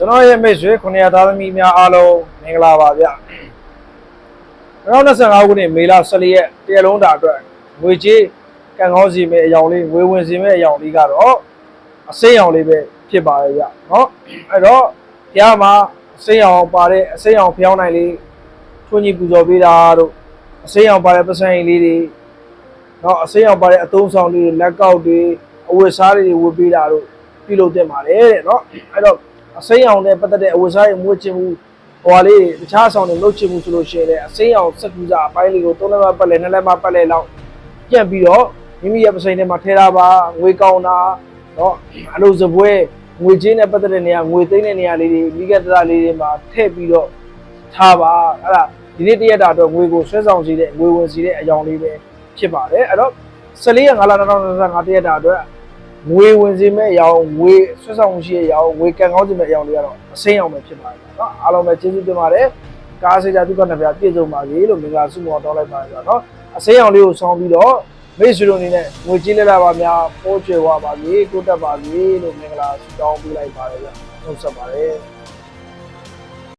ကျွန်တော်ရဲ့မိတ်ဆွေ900သားသမီးများအားလုံးမင်္ဂလာပါဗျ2025ခုနှစ်မေလ14ရက်တရလုံးတာအတွက်ငွေကြေးကံကောင်းစီမဲ့အယောင်လေးငွေဝင်စီမဲ့အယောင်လေးကတော့အစိမ်းရောင်လေးပဲဖြစ်ပါရဲ့ဗျနော်အဲ့တော့ဘုရားမှာအစိမ်းရောင်ပါတဲ့အစိမ်းရောင်ဖျောင်းနိုင်လေးထွန်းကြီးပူဇော်ပေးတာတို့အစိမ်းရောင်ပါတဲ့ပစံရင်လေးတွေနော်အစိမ်းရောင်ပါတဲ့အသုံးဆောင်လေးလက်ကောက်တွေအဝတ်စားတွေဝတ်ပေးတာတို့ပြုလုပ်တင်ပါတယ်တဲ့နော်အဲ့တော့ အစိမ်းအောင်နဲ့ပတ်သက်တဲ့အဝတ်အစားတွေမွေးချင်မှုဟိုဟာလေးတခြားဆောင်တွေလုပ်ချင်မှုဆိုလို့ရှိရင်လည်းအစိမ်းအောင်စက်ကူစားအပိုင်းလေးကိုသုံးလက်မပတ်လဲနှစ်လက်မပတ်လဲလောက်ပြန့်ပြီးတော့မိမိရဲ့ပစိမ်းထဲမှာထဲထားပါငွေကောင်းတာနော်အလုပ်စပွဲငွေချင်းနဲ့ပတ်သက်တဲ့နေရာငွေသိမ်းတဲ့နေရာလေးတွေမိကတရလေးတွေမှာထည့်ပြီးတော့ထားပါအဲ့ဒါဒီနေ့တရက်တာအတွက်ငွေကိုဆွဲဆောင်စီတဲ့ငွေဝင်စီတဲ့အကြောင်းလေးပဲဖြစ်ပါတယ်အဲ့တော့14ရက်5လ2025တရက်တာအတွက် ငွေဝင်စေမဲ့အရောင်ငွေဆွတ်ဆောင်မှုရှိတဲ့အရောင်ငွေကန်ကောင်းစေမဲ့အရောင်တွေကတော့အစိမ်းအောင်ပဲဖြစ်ပါတယ်เนาะအားလုံးပဲကျေးဇူးတင်ပါတယ်ကားစေကြဒုက္ခနဲ့ပြပြည့်စုံပါစေလို့မင်္ဂလာဆုမွန်တောင်းလိုက်ပါတယ်เนาะအစိမ်းအောင်လေးကိုဆောင်းပြီးတော့မိတ်ဆွေတို့အနေနဲ့ငွေကြေးလက်လာပါများပိုးကျွယ်ဝပါစေတိုးတက်ပါစေလို့မင်္ဂလာဆုတောင်းပေးလိုက်ပါတယ်ဗျနှုတ်ဆက်ပါတယ်